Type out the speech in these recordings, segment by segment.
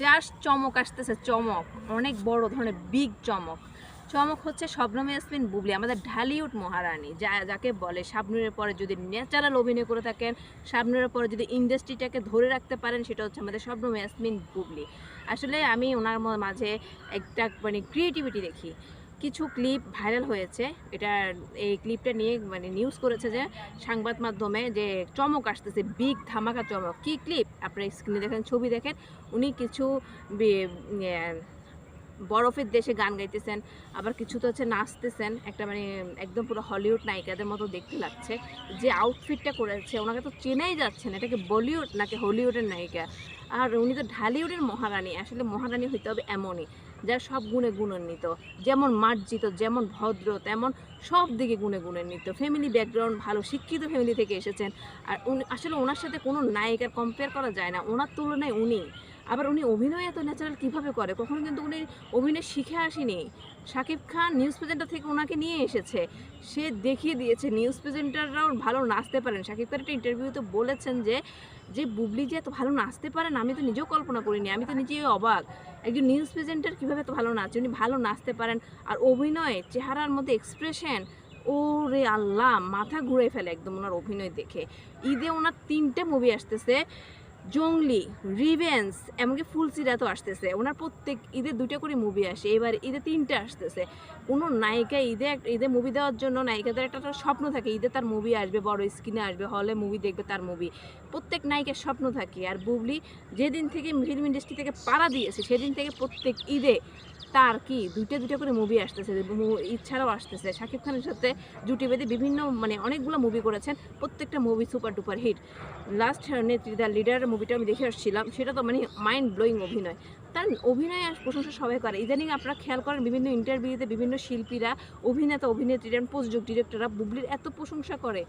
Just চমক আসতেছে, চমক। অনেক বড় ধরনের, বিগ চমক। চমক হচ্ছে শবনম ইয়াসমিন বুবলি, আমাদের ঢালিউড মহারানী, যা, যাকে বলে শাবনুরের পরে যদি ন্যাচারাল অভিনয় করে থাকেন, শাবনুরের পরে যদি ইন্ডাস্ট্রিটাকে ধরে রাখতে পারেন, সেটা হচ্ছে আমাদের শবনম ইয়াসমিন বুবলি। আসলে আমি ওনার মাঝে একটা মানে ক্রিয়েটিভিটি দেখি। কিছু ক্লিপ ভাইরাল হয়েছে। এটা এই ক্লিপটা নিয়ে মানে নিউজ করেছে যে সংবাদ মাধ্যমে যে চমক আসতেছে বিগ ধামাকা চমক। কি ক্লিপ আপনার স্ক্রিনে দেখেন ছবি দেখেন। উনি কিছু ইয়ে, বরফের দেশে গান গাইতেছেন আবার কিছু তো হচ্ছে নাচতেছেন। একটা মানে একদম পুরো হলিউড নায়িকাদের মতো দেখতে লাগছে। যে আউটফিটটা করেছে ওনাকে তো চেনাই যাচ্ছে না। এটাকে বলিউড নাকি হলিউডের নায়িকা? আর উনি তো ঢালিউডের মহারানী। আসলে মহারানী হইতে হবে এমনই। যার সব গুণে গুণান্বিত। যেমন মার্জিত, যেমন ভদ্র, তেমন সব দিকে গুণে গুণান্বিত। ফ্যামিলি ব্যাকগ্রাউন্ড ভালো, শিক্ষিত ফ্যামিলি থেকে এসেছেন। আর আসলে ওনার সাথে কোনো নায়িকার কম্পেয়ার করা যায় না। ওনার তুলনায় উনি। আবার উনি অভিনয় এত ন্যাচারাল কীভাবে করে? কখনো কিন্তু উনি অভিনয় শিখে আসেনি। শাকিব খান নিউজ প্রেজেন্টার থেকে ওনাকে নিয়ে এসেছে। সে দেখিয়ে দিয়েছে। নিউজ প্রেজেন্টাররাও ভালো নাচতে পারেন। শাকিব খান একটা ইন্টারভিউতে বলেছেন যে যে বুবলি যে এত ভালো নাচতে পারেন, আমি তো নিজেও কল্পনা করিনি। আমি তো নিজেই অবাক। একজন নিউজ প্রেজেন্টার কীভাবে এত ভালো নাচে? উনি ভালো নাচতে পারেন। আর অভিনয়, চেহারার মধ্যে এক্সপ্রেশন ও রে আল্লাহ! মাথা ঘুরে ফেলে একদম ওনার অভিনয় দেখে। ঈদে ওনার তিনটে মুভি আসতেছে। জঙ্গলি রিভেন্স, এমনকি ফুলসিরা তো আসতেছে। ওনার প্রত্যেক ঈদে দুটো করে মুভি আসে। এবার ঈদে তিনটে আসতেছে। কোনো নায়িকা ঈদে ঈদে মুভি দেওয়ার জন্য নায়িকাদের একটা স্বপ্ন থাকে। ঈদে তার মুভি আসবে, বড় স্ক্রিনে আসবে হলে মুভি দেখবে তার মুভি প্রত্যেক নায়িকার স্বপ্ন থাকে। আর বুবলি যেদিন থেকে ফিল্ম ইন্ডাস্ট্রি থেকে পাড়া দিয়েছে, সেদিন থেকে প্রত্যেক ঈদে তার কি দুইটা দুইটা করে মুভি আসতেছে ঈদ আসতেছে। শাকিব খানের সাথে জুটি বেঁধে বিভিন্ন মানে অনেকগুলো মুভি করেছেন। প্রত্যেকটা movie super duper hit last Netri the leader মুভিটা আমি দেখে আসছিলাম, সেটা তো মানে মাইন্ড ব্লোয়িং অভিনয়। তার অভিনয় আর প্রশংসা সবাই করে। ইদানিং আপনারা খেয়াল করেন, বিভিন্ন ইন্টারভিউতে বিভিন্ন শিল্পীরা, অভিনেতা অভিনেত্রীরা প্রযোজক ডিরেক্টররা বুবলির এত প্রশংসা করে।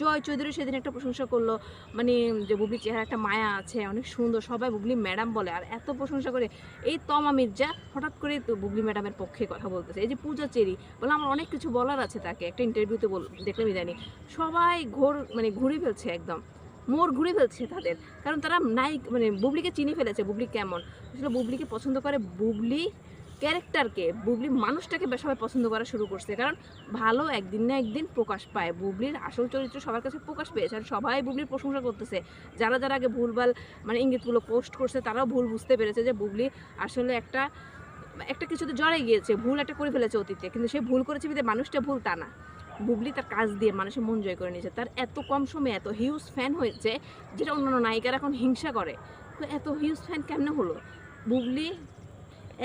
জয় চৌধুরী সেদিন একটা প্রশংসা করল মানে যে বুবলির চেহারা একটা মায়া আছে, অনেক সুন্দর, সবাই বুবলি ম্যাডাম বলে, আর এত প্রশংসা করে। এই তমা মির্জা হঠাৎ করে বুবলি ম্যাডামের পক্ষে কথা বলতেছে। এই যে পূজা চেরি বলে আমার অনেক কিছু বলার আছে তাকে, একটা ইন্টারভিউতে বল দেখলাম ইদানি। সবাই ঘোর মানে ঘুরে ফেলছে একদম। মোড় ঘুরে ফেলছে তাদের। কারণ তারা নায়ক মানে বুবলিকে চিনি ফেলেছে, বুবলি কেমন? আসলে বুবলিকে পছন্দ করে বুবলি ক্যারেক্টারকে, বুবলি মানুষটাকে সবাই পছন্দ করা শুরু করছে। কারণ ভালো একদিন না একদিন প্রকাশ পায়। বুবলির আসল চরিত্র সবার কাছে প্রকাশ পেয়েছে। আর সবাই বুবলির প্রশংসা করতেছে। যারা যারা আগে ভুলভাল মানে ইঙ্গিতগুলো পোস্ট করছে, তারাও ভুল বুঝতে পেরেছে যে বুবলি আসলে একটা একটা কিছুতে জড়ে গিয়েছে। ভুল একটা করে ফেলেছে অতীতে। কিন্তু সে ভুল করেছে বিধে মানুষটা ভুল তা না। বুবলি তার কাজ দিয়ে মানুষের মন জয় করে নিয়েছে। তার এত কম সময়ে এত হিউজ ফ্যান হয়েছে যেটা অন্যান্য নায়িকারা এখন হিংসা করে। তো এত হিউজ ফ্যান কেমনে হলো? বুবলি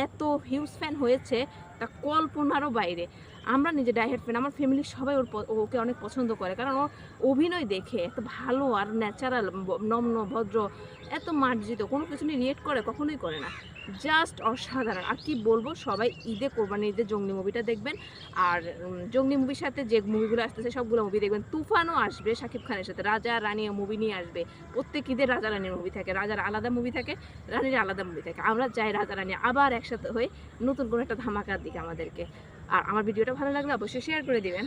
এত হিউজ ফ্যান হয়েছে তা কল্পনারও বাইরে। আমরা নিজে ডাইহেড ফ্যান আমার ফ্যামিলির সবাই ওর ওকে অনেক পছন্দ করে, কারণ ও অভিনয় দেখে এত ভালো আর ন্যাচারাল নম্ন, ভদ্র, এত মার্জিত, কোনো কিছু নিয়ে রিয়েক্ট করে, কখনোই করে না। জাস্ট অসাধারণ। আর কি বলব, সবাই ঈদে কোরবানি ঈদে জঙ্গলি মুভিটা দেখবেন। আর জঙ্গলি মুভির সাথে যে মুভিগুলো আসতেছে, সবগুলো মুভি দেখবেন। তুফানও আসবে শাকিব খানের সাথে। রাজা রানী মুভি নিয়ে আসবে। প্রত্যেক ঈদের রাজা রানীর মুভি থাকে। রাজার আলাদা মুভি থাকে, রানীর আলাদা মুভি থাকে। আমরা চাই রাজা রানী আবার একসাথে হয়ে নতুন কোনো একটা ধামাকার দিকে আমাদেরকে। আর আমার ভিডিওটা ভালো লাগলে অবশ্যই শেয়ার করে দিবেন।